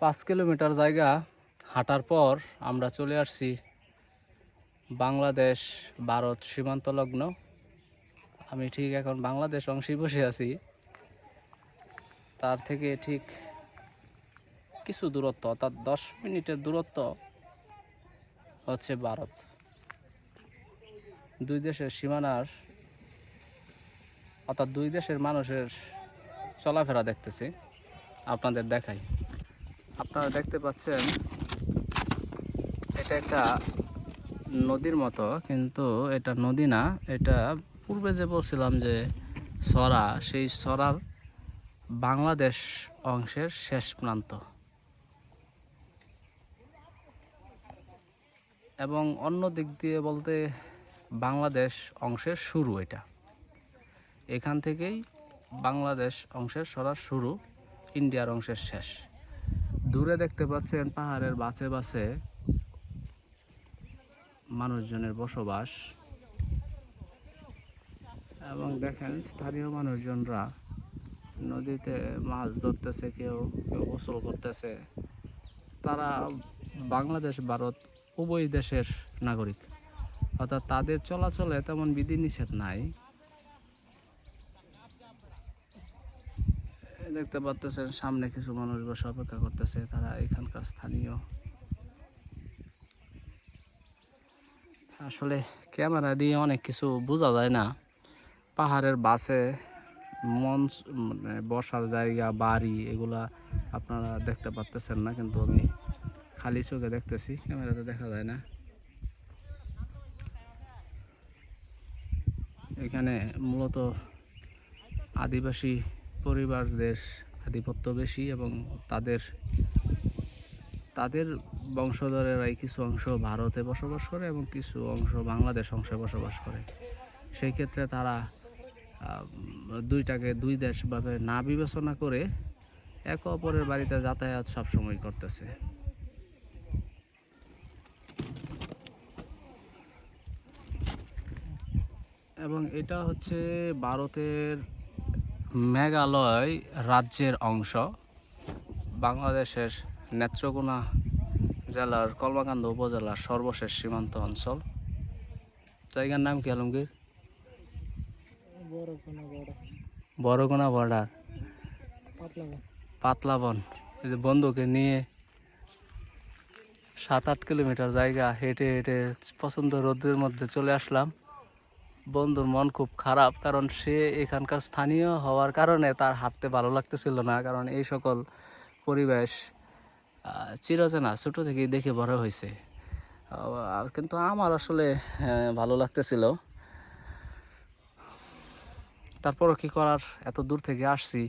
পাঁচ কিলোমিটার জায়গা হাঁটার পর আমরা চলে আসছি বাংলাদেশ ভারত সীমান্ত লগ্ন। আমি ঠিক এখন বাংলাদেশ অংশেই বসে আছি। তার থেকে ঠিক কিছু দূরত্ব, অর্থাৎ দশ মিনিটের দূরত্ব হচ্ছে ভারত। দুই দেশের সীমানার, অর্থাৎ দুই দেশের মানুষের চলাফেরা দেখতেছি। আপনাদের দেখাই। আপনারা দেখতে পাচ্ছেন, এটা একটা নদীর মতো, কিন্তু এটা নদী না, এটা পূর্বে যে বলছিলাম যে সরা, সেই সরার বাংলাদেশ অংশের শেষ প্রান্ত। এবং অন্য দিক দিয়ে বলতে বাংলাদেশ অংশের শুরু এটা। এখান থেকেই বাংলাদেশ অংশের সরার শুরু, ইন্ডিয়ার অংশের শেষ। দূরে দেখতে পাচ্ছেন পাহাড়ের বাসে বাসে মানুষজনের বসবাস। এবং দেখেন স্থানীয় মানুষজনরা নদীতে মাছ ধরতেছে, কেউ কেউ গোসল করতেছে। তারা বাংলাদেশ, ভারত উভয় দেশের নাগরিক। অর্থাৎ তাদের চলাচলে তেমন বিধিনিষেধ নাই। দেখতে পাচ্ছেন সামনে কিছু মানুষ বসে অপেক্ষা করতেছে, তারা এখানকার স্থানীয়। আসলে ক্যামেরা দিয়ে অনেক কিছু বোঝা যায় না। পাহাড়ের বাসে মঞ্চ মানে বসার জায়গা, বাড়ি, এগুলা আপনারা দেখতে পাচ্তেছেন না, কিন্তু আমি খালি চোখে দেখতেছি, ক্যামেরাতে দেখা যায় না। এখানে মূলত আদিবাসী পরিবারদের আধিপত্য বেশি এবং তাদের তাদের বংশধরেরাই কিছু অংশ ভারতে বসবাস করে এবং কিছু অংশ বাংলাদেশ অংশে বসবাস করে। সেই ক্ষেত্রে তারা দুইটাকে দুই দেশ দেশভাবে না বিবেচনা করে একে অপরের বাড়িতে যাতায়াত সবসময় করতেছে। এবং এটা হচ্ছে ভারতের মেঘালয় রাজ্যের অংশ। বাংলাদেশের নেত্রকোনা জেলার কলমাকান্দ উপজেলার সর্বশেষ সীমান্ত অঞ্চল। জায়গার নাম কি আলমগীর? বড় বড়গোনা বর্ডার। পাতলাবন। এই যে বন্ধুকে নিয়ে সাত আট কিলোমিটার জায়গা হেঁটে হেঁটে পছন্দ রোদের মধ্যে চলে আসলাম। বন্ধুর মন খুব খারাপ কারণ সে এখানকার স্থানীয় হওয়ার কারণে তার হাঁটতে ভালো লাগতেছিল না, কারণ এই সকল পরিবেশ চিরচেনা, ছোটো থেকেই দেখে বড় হয়েছে। কিন্তু আমার আসলে ভালো লাগতেছিল। তারপরও কি করার? এত দূর থেকে আসছি,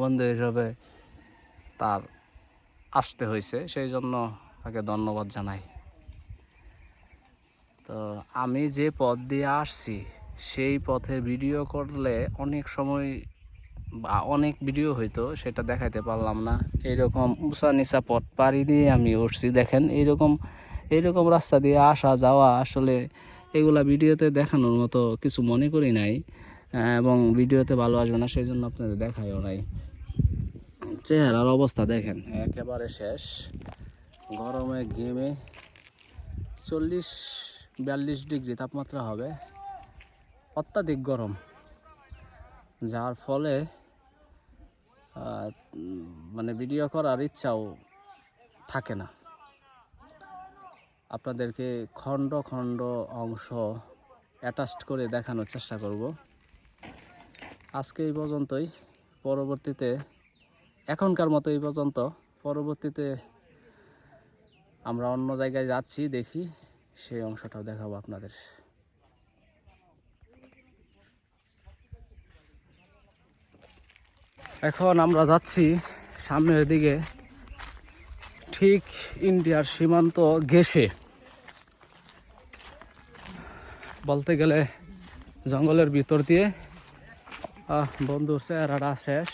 বন্ধু হিসাবে তার আসতে হয়েছে, সেই জন্য তাকে ধন্যবাদ জানাই। তো আমি যে পথ দিয়ে আসছি সেই পথে ভিডিও করলে অনেক সময় বা অনেক ভিডিও হইতো, সেটা দেখাইতে পারলাম না। এইরকম উঁচা নিচা পথ পাড়ি দিয়ে আমি উঠছি, দেখেন। এইরকম এইরকম রাস্তা দিয়ে আসা যাওয়া আসলে এগুলা ভিডিওতে দেখানোর মতো কিছু মনে করি নাই এবং ভিডিওতে ভালো আসবে না সেই জন্য আপনাদের দেখায়ও নাই। চেহারার অবস্থা দেখেন, একেবারে শেষ। গরমে, ঘেমে, চল্লিশ, বিয়াল্লিশ ডিগ্রি তাপমাত্রা হবে। অত্যাধিক গরম, যার ফলে মানে ভিডিও করার ইচ্ছাও থাকে না। আপনাদেরকে খণ্ড খণ্ড অংশ অ্যাটাচড করে দেখানোর চেষ্টা করব। আজকে এই পর্যন্তই। পরবর্তীতে, এখনকার মতো এই পর্যন্ত। পরবর্তীতে আমরা অন্য জায়গায় যাচ্ছি, দেখি সেই অংশটাও দেখাবো আপনাদের। এখন আমরা যাচ্ছি সামনের দিকে। ঠিক ইন্ডিয়ার সীমান্ত ঘেসে বলতে গেলে জঙ্গলের ভিতর দিয়ে। আহ, বন্ধুর চেহারাটা শেষ।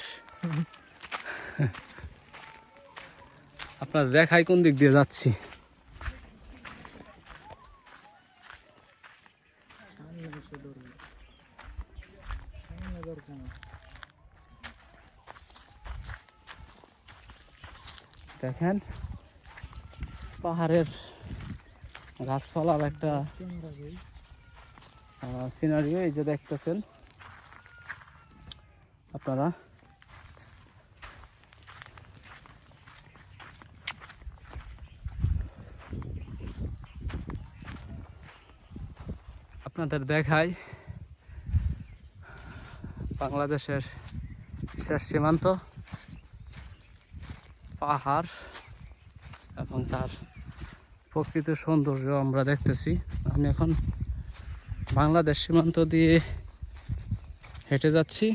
আপনার দেখাই কোন দিক দিয়ে যাচ্ছি সামনে বসে ধরবে সামনে দরকার না দেখেন পাহাড়ের গাছপালার একটা সিনারিও এই যে দেখতেছেন আপনারা। আপনাদের দেখাই বাংলাদেশের শেষ সীমান্ত। পাহাড় এবং তার প্রকৃত সৌন্দর্য আমরা দেখতেছি। আমি এখন বাংলাদেশ সীমান্ত দিয়ে হেঁটে যাচ্ছি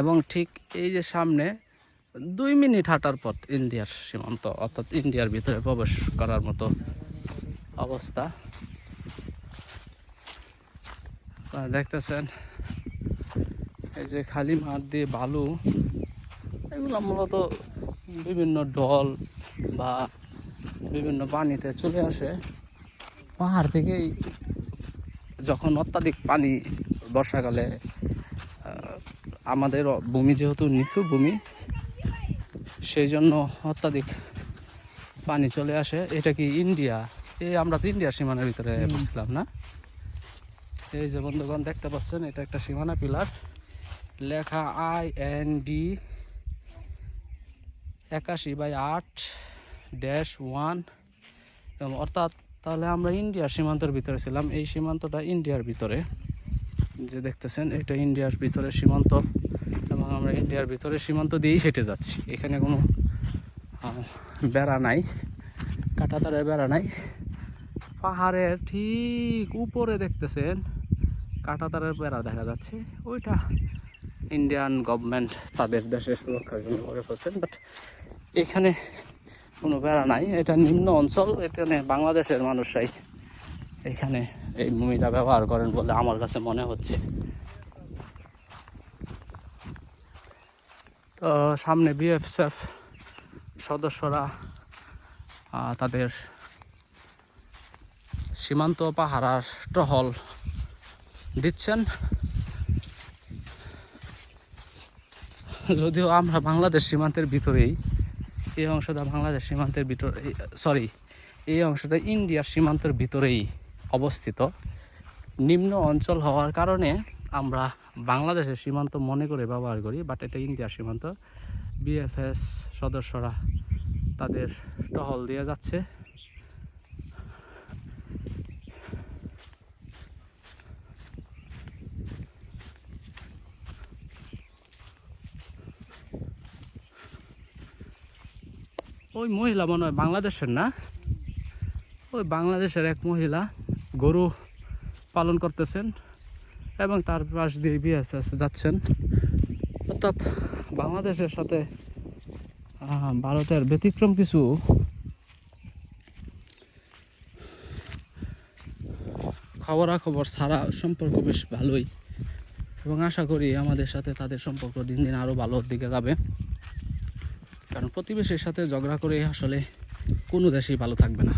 এবং ঠিক এই যে সামনে দুই মিনিট হাঁটার পথ ইন্ডিয়ার সীমান্ত, অর্থাৎ ইন্ডিয়ার ভিতরে প্রবেশ করার মতো অবস্থা। দেখতেছেন এই যে খালি মাঠ দিয়ে বালু, এগুলো মূলত বিভিন্ন ডল বা বিভিন্ন পানিতে চলে আসে। পাহাড় থেকেই যখন অত্যাধিক পানি বর্ষাকালে আমাদের ভূমি যেহেতু নিচু ভূমি সেই জন্য অত্যাধিক পানি চলে আসে। এটা কি ইন্ডিয়া? এই আমরা তো ইন্ডিয়ার সীমানার ভিতরে। বসছিলাম না? এই যে বন্ধুগণ দেখতে পাচ্ছেন এটা একটা সীমানা পিলার। লেখা আই এন ডি একাশি বাই আট ড্যাশ ওয়ান। অর্থাৎ তাহলে আমরা ইন্ডিয়ার সীমান্তের ভিতরে ছিলাম। এই সীমান্তটা ইন্ডিয়ার ভিতরে। যে দেখতেছেন, এটা ইন্ডিয়ার ভিতরে সীমান্ত। এবং আমরা ইন্ডিয়ার ভিতরে সীমান্ত দিয়েই হেঁটে যাচ্ছি। এখানে কোনো বেড়া নাই, কাঁটাতারের বেড়া নাই। পাহাড়ের ঠিক উপরে দেখতেছেন, কাঁটাতারের বেড়া দেখা যাচ্ছে। ওইটা ইন্ডিয়ান গভর্নমেন্ট, তাদের দেশের সুরক্ষার জন্য করে ফেলছেন বাট এখানে কোনো বেড়া নাই। এটা নিম্ন অঞ্চল, এখানে বাংলাদেশের মানুষরাই এখানে এই ভূমিটা ব্যবহার করেন বলে আমার কাছে মনে হচ্ছে। তো সামনে বিএফএফ সদস্যরা তাদের সীমান্ত পাহারার টহল দিচ্ছেন। যদিও আমরা বাংলাদেশ সীমান্তের ভিতরেই এই অংশটা বাংলাদেশ সীমান্তের ভিতরে সরি এই অংশটা ইন্ডিয়ার সীমান্তের ভিতরেই অবস্থিত। নিম্ন অঞ্চল হওয়ার কারণে আমরা বাংলাদেশের সীমান্ত মনে করে ব্যবহার করি বাট এটা ইন্ডিয়ার সীমান্ত। বিএফএস সদস্যরা তাদের টহল দিয়ে যাচ্ছে। ওই মহিলা মনে হয় বাংলাদেশের না? ওই বাংলাদেশের এক মহিলা গরু পালন করতেছেন এবং তার পাশ দিয়ে বিএসএস যাচ্ছেন। অর্থাৎ বাংলাদেশের সাথে ভারতের ব্যতিক্রম কিছু খবরাখবর ছাড়া সম্পর্ক বেশ ভালোই। এবং আশা করি আমাদের সাথে তাদের সম্পর্ক দিন দিন আরও ভালোর দিকে যাবে। প্রতিবেশীর সাথে ঝগড়া করে আসলে কোনো দেশেই ভালো থাকবে না।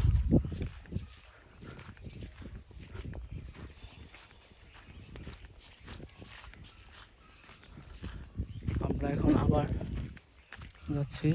আমরা এখন আবার যাচ্ছি